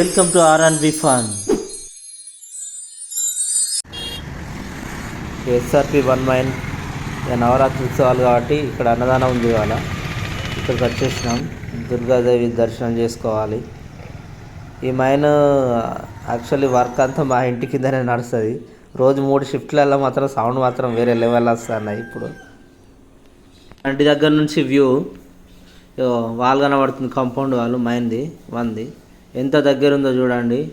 Welcome to R and B fan SRP one mine Navratri ఉత్సవాలు కాబట్టి ఇక్కడ అన్నదానం ఉంది ఇవాళ. ఇక్కడికి వచ్చేసినాం. దుర్గాదేవి దర్శనం చేసుకోవాలి. ఈ మైన్ యాక్చువల్లీ వర్క్ అంతా మా ఇంటి కిందనే నడుస్తుంది. రోజు మూడు షిఫ్ట్లలో మాత్రం సౌండ్ మాత్రం వేరే లెవెల్ వస్తున్నాయి ఇప్పుడు. ఇంటి దగ్గర నుంచి వ్యూ వాల్ కనబడుతుంది కాంపౌండ్ వాళ్ళు మైంది వంది. ఎంత దగ్గర ఉందో చూడండి.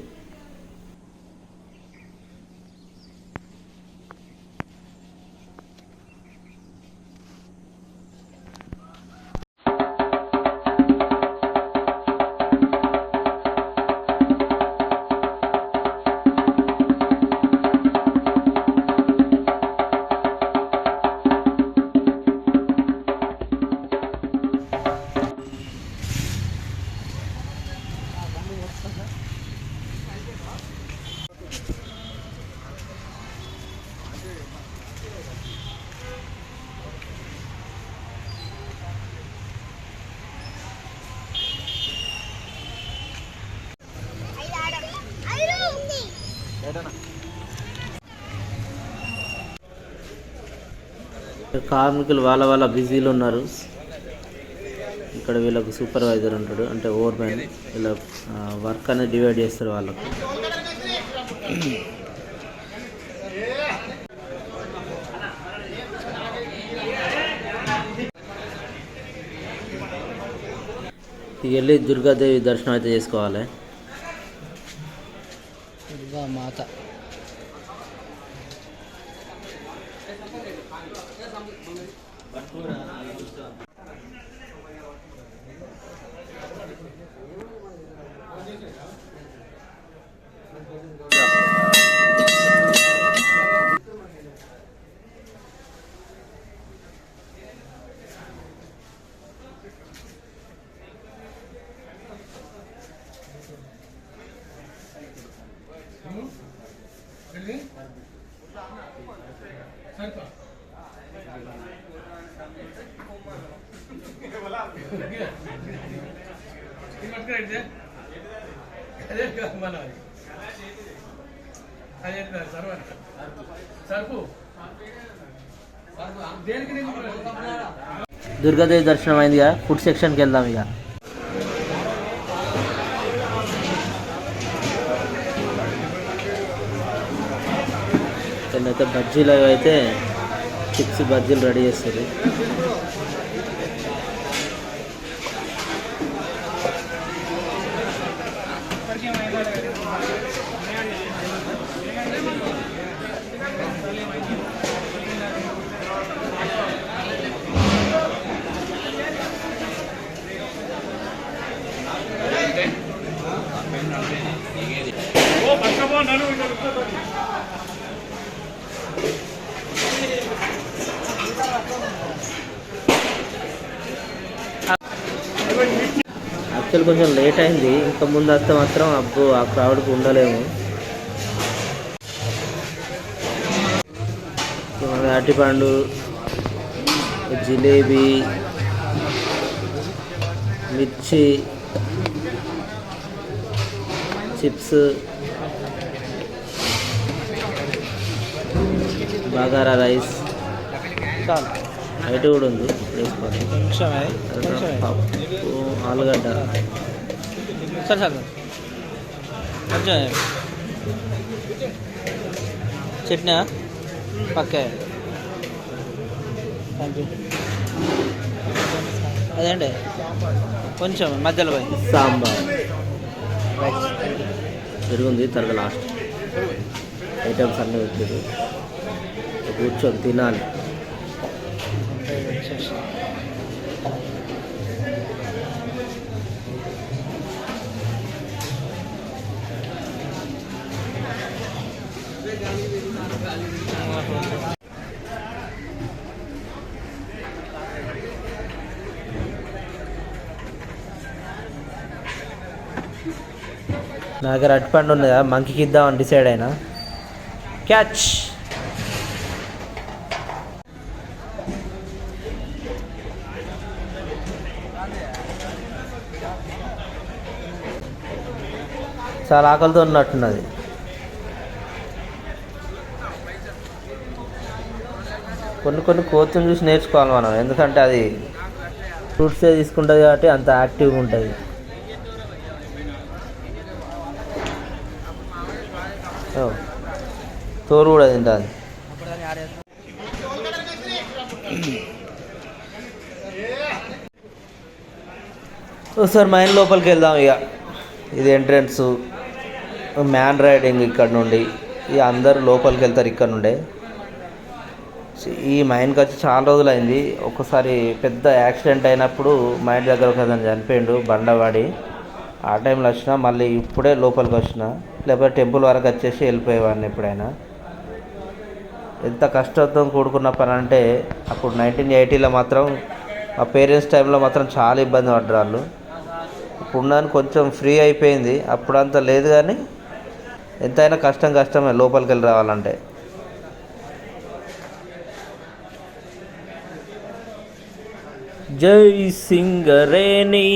కార్మికులు వాళ్ళ వాళ్ళ బిజీలో ఉన్నారు. ఇక్కడ వీళ్ళకు సూపర్వైజర్ ఉంటాడు. అంటే ఓవర్ మ్యాన్ వీళ్ళ వర్క్ అనేది డివైడ్ చేస్తారు వాళ్ళకు. వెళ్ళి దుర్గాదేవి దర్శనం అయితే చేసుకోవాలి. మాత Thank you. దుర్గా మాత సరుకు దేనికి నీకు దుర్గాదేవి దర్శనం అయిందిగా ఫుడ్ సెక్షన్కి వెళ్దాం ఇక. అయితే బజ్జీలు అవి అయితే చిప్స్ బజ్జీలు రెడీ చేస్తారు. యాక్చువల్ కొంచెం లేట్ అయింది. ఇంకా ముందు వస్తే మాత్రం అబ్బో ఆ క్రౌడ్కి ఉండలేము. అరటిపండు జిలేబీ మిర్చి చిప్స్ బగారా రైస్. చాలు. బయట కూడా ఉంది. వేసుకోవాలి పప్పు ఆలుగడ్డ. సరే సార్. కొంచెం చట్నీ పక్కే. థ్యాంక్ యూ అదేంటి? కొంచెం మధ్యలో పోయి. సాంబార్. పెరుగుంది తర్వాత లాస్ట్ ఐటమ్స్ అన్నీ వచ్చారు కూర్చొని తినాలి. నా దగ్గర అరటిపండు ఉన్నదా? మంకికి ఇద్దామని డిసైడ్ అయినా. క్యాచ్ చాలా ఆకలితో ఉన్నట్టున్నది. కొన్ని కొన్ని కోతులు చూసి నేర్చుకోవాలి మనం ఎందుకంటే అది ఫ్రూట్సే తీసుకుంటుంది కాబట్టి అంత యాక్టివ్గా ఉంటుంది. తోరు కూడా తింటుంది. ఒకసారి మైన్ లోపలికి వెళ్దాం ఇక. ఇది ఎంట్రన్స్ మ్యాన్ రైడింగ్ ఇక్కడ నుండి ఇక అందరు లోపలికి వెళ్తారు ఇక్కడ నుండే. ఈ మైండ్కి వచ్చి చాలా రోజులు అయింది ఒకసారి పెద్ద యాక్సిడెంట్ అయినప్పుడు మైండ్ దగ్గర ఒక చనిపోయిండు బండవాడి. ఆ టైంలో వచ్చిన మళ్ళీ ఇప్పుడే లోపలికి వచ్చిన. లేకపోతే టెంపుల్ వరకు వచ్చేసి వెళ్ళిపోయేవాడిని ఎప్పుడైనా. ఎంత కష్టంతో కూడుకున్న పని అంటే అప్పుడు నైన్టీన్ ఎయిటీలో మాత్రం మా పేరెంట్స్ టైంలో మాత్రం చాలా ఇబ్బంది పడ్డారు వాళ్ళు. ఇప్పుడు కొంచెం ఫ్రీ అయిపోయింది. అప్పుడంతా లేదు కానీ ఎంతైనా కష్టం కష్టమే లోపలికి వెళ్ళి రావాలంటే. జై సింగరేణి.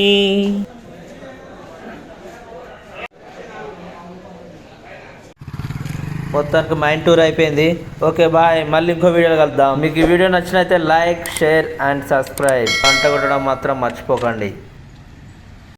మొత్తానికి మైండ్ టూర్ అయిపోయింది. Okay bye. మళ్ళీ ఇంకో వీడియోలో కలుద్దాం. మీకు ఈ వీడియో నచ్చినైతే లైక్ షేర్ అండ్ సబ్స్క్రైబ్. గంట కొట్టడం మాత్రం మర్చిపోకండి.